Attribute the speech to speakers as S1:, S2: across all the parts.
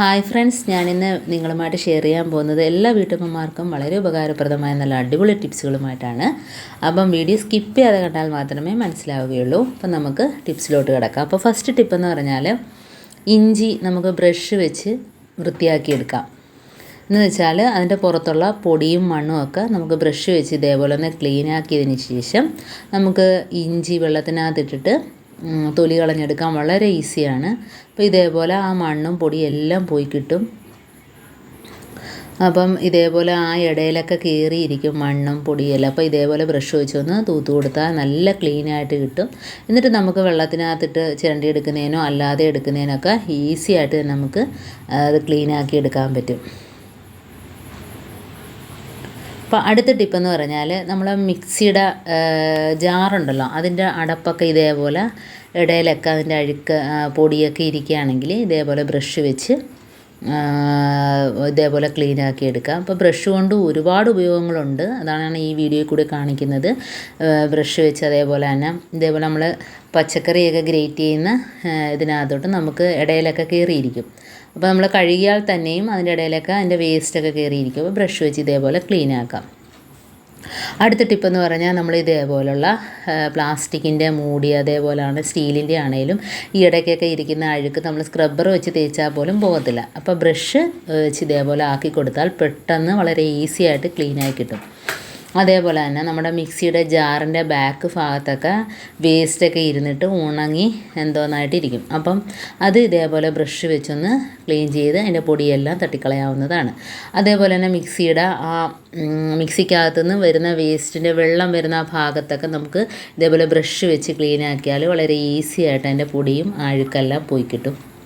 S1: Hi friends ഞാനിന്ന് നിങ്ങളുമായിട്ട് share ചെയ്യാൻ പോകുന്നത് എല്ലാ വീട്ടമ്മമാർക്കും വളരെ ഉപകാരപ്രദമായ നല്ല അടിപൊളി ടിപ്സുകളുമായിട്ടാണ് അപ്പം വീഡിയോ സ്കിപ്പ് ചെയ്യാതെ കണ്ടാൽ മാത്രമേ മനസ്സിലാവുകയുള്ളൂ. അപ്പം നമുക്ക് ടിപ്സിലോട്ട് കിടക്കാം. അപ്പോൾ ഫസ്റ്റ് ടിപ്പ് എന്ന് പറഞ്ഞാൽ ഇഞ്ചി നമുക്ക് ബ്രഷ് വെച്ച് വൃത്തിയാക്കിയെടുക്കാം. എന്ന് വെച്ചാൽ അതിന്റെ പുറത്തുള്ള പൊടിയും മണ്ണും ഒക്കെ നമുക്ക് ബ്രഷ് വെച്ച് ഇതേപോലെ ഒന്ന് ക്ലീൻ ആക്കിയതിന് ശേഷം നമുക്ക് ഇഞ്ചി വെള്ളത്തിനകത്തിട്ടിട്ട് തൊലി കളഞ്ഞെടുക്കാൻ വളരെ ഈസിയാണ്. അപ്പോൾ ഇതേപോലെ ആ മണ്ണും പൊടിയെല്ലാം പോയി കിട്ടും. അപ്പം ഇതേപോലെ ആ ഇടയിലൊക്കെ കയറിയിരിക്കും മണ്ണും പൊടിയെല്ലാം. അപ്പോൾ ഇതേപോലെ ബ്രഷ് വെച്ചൊന്ന് തൂത്ത് കൊടുത്താൽ നല്ല ക്ലീനായിട്ട് കിട്ടും. എന്നിട്ട് നമുക്ക് വെള്ളത്തിനകത്തിട്ട് ചിരണ്ടി എടുക്കുന്നതിനോ അല്ലാതെ എടുക്കുന്നതിനൊക്കെ ഈസി ആയിട്ട് നമുക്ക് അത് ക്ലീനാക്കി എടുക്കാൻ പറ്റും. അപ്പോൾ അടുത്ത ടിപ്പെന്ന് പറഞ്ഞാൽ നമ്മൾ മിക്സിയുടെ ജാറുണ്ടല്ലോ അതിന്റെ അടപ്പൊക്കെ ഇതേപോലെ ഇടയിലൊക്കെ അതിന്റെ അഴുക്ക് പൊടിയൊക്കെ ഇരിക്കുകയാണെങ്കിൽ ഇതേപോലെ ബ്രഷ് വെച്ച് ഇതേപോലെ ക്ലീൻ ആക്കി എടുക്കാം. അപ്പോൾ ബ്രഷ് കൊണ്ട് ഒരുപാട് ഉപയോഗങ്ങളുണ്ട്. അതാണ് ഈ വീഡിയോയിൽ കൂടി കാണിക്കുന്നത്. ബ്രഷ് വെച്ച് അതേപോലെ തന്നെ ഇതേപോലെ നമ്മൾ പച്ചക്കറിയൊക്കെ ഗ്രേറ്റ് ചെയ്യുന്ന ഇതിനകത്തോട്ട് നമുക്ക് ഇടയിലൊക്കെ കയറിയിരിക്കും അപ്പോൾ നമ്മൾ കഴുകിയാൽ തന്നെയും അതിന്റെ ഇടയിലൊക്കെ അതിന്റെ വേസ്റ്റൊക്കെ കയറിയിരിക്കും അപ്പോൾ ബ്രഷ് വെച്ച് ഇതേപോലെ ക്ലീൻ ആക്കാം. അടുത്ത ടിപ്പ് എന്ന് പറഞ്ഞാൽ നമ്മൾ ഇതേപോലുള്ള പ്ലാസ്റ്റിക്കിന്റെ മൂടി അതേപോലെയാണ് സ്റ്റീലിന്റെ ആണെങ്കിലും ഈ ഇടയ്ക്കൊക്കെ ഇരിക്കുന്ന അഴുക്ക് നമ്മൾ സ്ക്രബ്ബർ വെച്ച് തേച്ചാൽ പോലും പോകത്തില്ല. അപ്പോൾ ബ്രഷ് വെച്ച് ഇതേപോലെ ആക്കി കൊടുത്താൽ പെട്ടെന്ന് വളരെ ഈസി ആയിട്ട് ക്ലീനായി കിട്ടും. അതേപോലെ തന്നെ നമ്മുടെ മിക്സിയുടെ ജാറിന്റെ ബാക്ക് ഭാഗത്തൊക്കെ വേസ്റ്റൊക്കെ ഇരുന്നിട്ട് ഉണങ്ങി എന്തോന്നായിട്ടിരിക്കും. അപ്പം അത് ഇതേപോലെ ബ്രഷ് വെച്ചൊന്ന് ക്ലീൻ ചെയ്ത് അതിന്റെ പൊടിയെല്ലാം തട്ടിക്കളയാവുന്നതാണ്. അതേപോലെ തന്നെ മിക്സിയുടെ ആ മിക്സിക്കകത്തുനിന്ന് വരുന്ന വേസ്റ്റിന്റെ വെള്ളം വരുന്ന ആ ഭാഗത്തൊക്കെ നമുക്ക് ഇതേപോലെ ബ്രഷ് വെച്ച് ക്ലീൻ ആക്കിയാൽ വളരെ ഈസി ആയിട്ട് അതിന്റെ പൊടിയും അഴുക്കെല്ലാം പോയി കിട്ടും.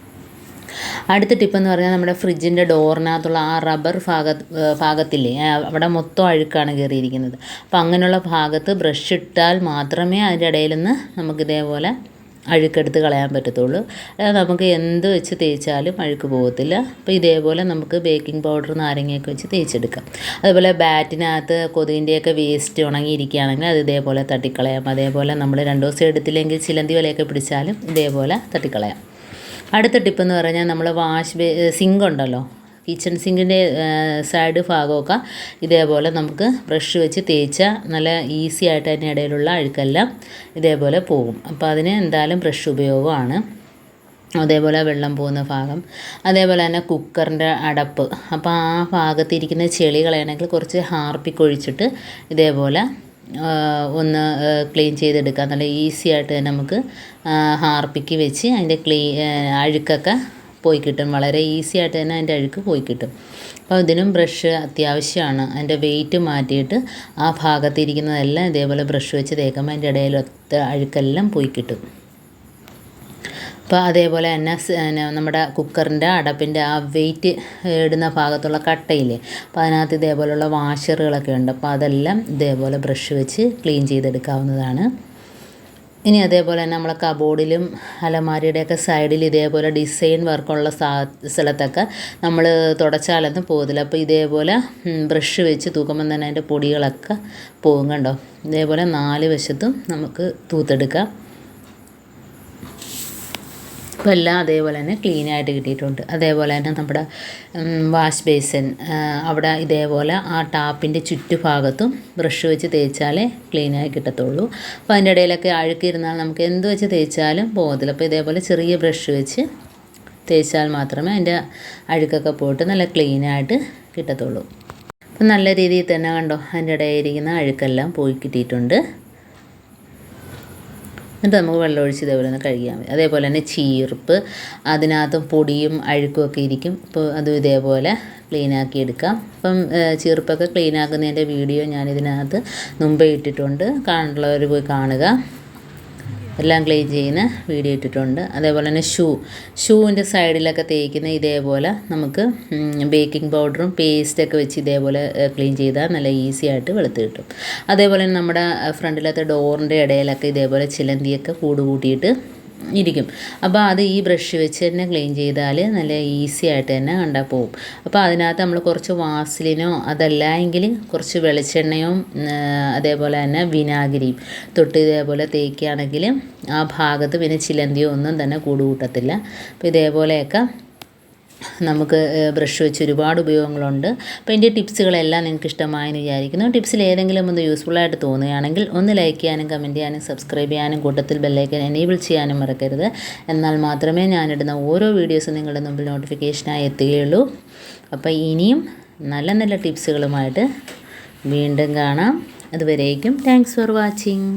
S1: അടുത്ത ടിപ്പ് എന്ന് പറഞ്ഞാൽ നമ്മുടെ ഫ്രിഡ്ജിന്റെ ഡോറിനകത്തുള്ള ആ റബ്ബർ ഭാഗ ഭാഗത്തില്ലേ അവിടെ മൊത്തം അഴുക്കാണ് കയറിയിരിക്കുന്നത്. അപ്പം അങ്ങനെയുള്ള ഭാഗത്ത് ബ്രഷ് ഇട്ടാൽ മാത്രമേ അതിന്റെ ഇടയിൽ നിന്ന് നമുക്കിതേപോലെ അഴുക്കെടുത്ത് കളയാൻ പറ്റത്തുള്ളൂ. നമുക്ക് എന്ത് വെച്ച് തേച്ചാലും അഴുക്ക് പോകത്തില്ല. അപ്പോൾ ഇതേപോലെ നമുക്ക് ബേക്കിംഗ് പൗഡർ നാരങ്ങയൊക്കെ വെച്ച് തേച്ചെടുക്കാം. അതുപോലെ ബാറ്റിനകത്ത് കൊതുകിന്റെയൊക്കെ വേസ്റ്റ് ഉണങ്ങിയിരിക്കുകയാണെങ്കിൽ അത് ഇതേപോലെ തട്ടിക്കളയാം. അതേപോലെ നമ്മൾ രണ്ട് ദിവസം എടുത്തില്ലെങ്കിൽ ചിലന്തി വലയൊക്കെ പിടിച്ചാലും ഇതേപോലെ തട്ടിക്കളയാം. അടുത്ത ടിപ്പെന്ന് പറഞ്ഞാൽ നമ്മൾ വാഷ് ബേ സിങ്ക് ഉണ്ടല്ലോ. കിച്ചൺ സിങ്കിന്റെ സൈഡ് ഭാഗമൊക്കെ ഇതേപോലെ നമുക്ക് ബ്രഷ് വെച്ച് തേച്ചാൽ നല്ല ഈസി ആയിട്ട് അതിന്റെ ഇടയിലുള്ള അഴുക്കെല്ലാം ഇതേപോലെ പോകും. അപ്പോൾ അതിന് എന്തായാലും ബ്രഷ് ഉപയോഗമാണ്. അതേപോലെ വെള്ളം പോകുന്ന ഭാഗം. അതേപോലെ തന്നെ കുക്കറിന്റെ അടപ്പ്. അപ്പോൾ ആ ഭാഗത്തിരിക്കുന്ന ചെളി കളയണമെങ്കിൽ കുറച്ച് ഹാർപ്പിക്കൊഴിച്ചിട്ട് ഇതേപോലെ ഒന്ന് ക്ലീൻ ചെയ്തെടുക്കാം. നല്ല ഈസി ആയിട്ട് തന്നെ നമുക്ക് ഹാർപ്പിക്ക് വെച്ച് അതിന്റെ ക്ലീ അഴുക്കൊക്കെ പോയി കിട്ടും. വളരെ ഈസി ആയിട്ട് തന്നെ അതിന്റെ അഴുക്ക് പോയി കിട്ടും. അപ്പോൾ ഇതിനും ബ്രഷ് അത്യാവശ്യമാണ്. അതിന്റെ വെയിറ്റ് മാറ്റിയിട്ട് ആ ഭാഗത്തിരിക്കുന്നതെല്ലാം ഇതേപോലെ ബ്രഷ് വെച്ച് തേക്കുമ്പോൾ അതിന്റെ ഇടയിലൊത്ത അഴുക്കെല്ലാം പോയി കിട്ടും. അപ്പോൾ അതേപോലെ തന്നെ നമ്മുടെ കുക്കറിന്റെ അടപ്പിന്റെ ആ വെയിറ്റ് ഇടുന്ന ഭാഗത്തുള്ള കട്ടയില്ലേ അപ്പോൾ അതിനകത്ത് ഇതേപോലെയുള്ള വാഷറുകളൊക്കെ ഉണ്ട്. അപ്പോൾ അതെല്ലാം ഇതേപോലെ ബ്രഷ് വെച്ച് ക്ലീൻ ചെയ്തെടുക്കാവുന്നതാണ്. ഇനി അതേപോലെ തന്നെ നമ്മളെ കബോർഡിലും അലമാരിയുടെയൊക്കെ സൈഡിൽ ഇതേപോലെ ഡിസൈൻ വർക്കുള്ള സാ സ്ഥലത്തൊക്കെ നമ്മൾ തുടച്ചാലൊന്നും പോകത്തില്ല അപ്പോൾ ഇതേപോലെ ബ്രഷ് വെച്ച് തൂക്കുമ്പം തന്നെ അതിന്റെ പൊടികളൊക്കെ പോകും കണ്ടോ? ഇതേപോലെ നാല് വശത്തും നമുക്ക് തൂത്തെടുക്കാം. അപ്പോൾ എല്ലാം അതേപോലെ തന്നെ ക്ലീൻ ആയിട്ട് കിട്ടിയിട്ടുണ്ട്. അതേപോലെ തന്നെ നമ്മുടെ വാഷ് ബേസിൻ അവിടെ ഇതേപോലെ ആ ടാപ്പിന്റെ ചുറ്റുഭാഗത്തും ബ്രഷ് വെച്ച് തേച്ചാലേ ക്ലീനായി കിട്ടത്തുള്ളൂ. അപ്പോൾ അതിന്റെ ഇടയിലൊക്കെ അഴുക്കിരുന്നാൽ നമുക്ക് എന്ത് വെച്ച് തേച്ചാലും പോകത്തില്ല. അപ്പോൾ ഇതേപോലെ ചെറിയ ബ്രഷ് വെച്ച് തേച്ചാൽ മാത്രമേ അതിന്റെ അഴുക്കൊക്കെ പോയിട്ട് നല്ല ക്ലീനായിട്ട് കിട്ടത്തുള്ളൂ. അപ്പം നല്ല രീതിയിൽ തന്നെ കണ്ടോ അതിന്റെ ഇടയിൽ അഴുക്കെല്ലാം പോയി കിട്ടിയിട്ടുണ്ട്. എന്നിട്ട് നമുക്ക് വെള്ളം ഒഴിച്ച് ഇതേപോലെ ഒന്ന് കഴുകിയാൽ മതി. അതേപോലെ തന്നെ ചീർപ്പ് അതിനകത്തും പൊടിയും അഴുക്കും ഒക്കെ ഇരിക്കും. അപ്പോൾ അതും ഇതേപോലെ ക്ലീനാക്കി എടുക്കാം. അപ്പം ചീർപ്പൊക്കെ ക്ലീനാക്കുന്നതിന്റെ വീഡിയോ ഞാൻ ഞാനിതിനകത്ത് മുമ്പേ ഇട്ടിട്ടുണ്ട്. കാണുള്ളവർ പോയി കാണുക. എല്ലാം ക്ലീൻ ചെയ്യുന്ന വീഡിയോ ഇട്ടിട്ടുണ്ട്. അതേപോലെ തന്നെ ഷൂ. ഷൂവിന്റെ സൈഡിലൊക്കെ തേക്കുന്ന ഇതേപോലെ നമുക്ക് ബേക്കിംഗ് പൗഡറും പേസ്റ്റൊക്കെ വെച്ച് ഇതേപോലെ ക്ലീൻ ചെയ്താൽ നല്ല ഈസി ആയിട്ട് വെളുത്ത് കിട്ടും. അതേപോലെ തന്നെ നമ്മുടെ ഫ്രണ്ടിലത്തെ ഡോറിന്റെ ഇടയിലൊക്കെ ഇതേപോലെ ചിലന്തിയൊക്കെ കൂട് കൂട്ടിയിട്ട് ഇരിക്കും. അപ്പോൾ അത് ഈ ബ്രഷ് വെച്ച് തന്നെ ക്ലീൻ ചെയ്താൽ നല്ല ഈസി ആയിട്ട് തന്നെ കണ്ടാൽ പോകും അപ്പോൾ അതിനകത്ത് നമ്മൾ കുറച്ച് വാസലിനോ അതല്ല എങ്കിൽ കുറച്ച് വെളിച്ചെണ്ണയും അതേപോലെ തന്നെ വിനാഗിരിയും തൊട്ട് ഇതേപോലെ തേക്കുകയാണെങ്കിൽ ആ ഭാഗത്ത് പിന്നെ ചിലന്തിയോ ഒന്നും തന്നെ കൂടുകൂട്ടത്തില്ല അപ്പോൾ ഇതേപോലെയൊക്കെ നമുക്ക് ബ്രഷ് വെച്ച് ഒരുപാട് ഉപയോഗങ്ങളുണ്ട്. അപ്പോൾ എന്റെ ടിപ്സുകളെല്ലാം നിങ്ങൾക്ക് ഇഷ്ടമായെന്ന് വിചാരിക്കുന്നു. ടിപ്സിൽ ഏതെങ്കിലും ഒന്ന് യൂസ്ഫുള്ളായിട്ട് തോന്നുകയാണെങ്കിൽ ഒന്ന് ലൈക്ക് ചെയ്യാനും കമന്റ് ചെയ്യാനും സബ്സ്ക്രൈബ് ചെയ്യാനും കൂട്ടത്തിൽ ബെല്ലൈക്കൻ എനേബിൾ ചെയ്യാനും മറക്കരുത്. എന്നാൽ മാത്രമേ ഞാനിടുന്ന ഓരോ വീഡിയോസും നിങ്ങളുടെ മുമ്പിൽ നോട്ടിഫിക്കേഷനായി എത്തുകയുള്ളൂ. അപ്പോൾ ഇനിയും നല്ല നല്ല ടിപ്സുകളുമായിട്ട് വീണ്ടും കാണാം. അതുവരേക്കും താങ്ക്സ് ഫോർ വാച്ചിങ്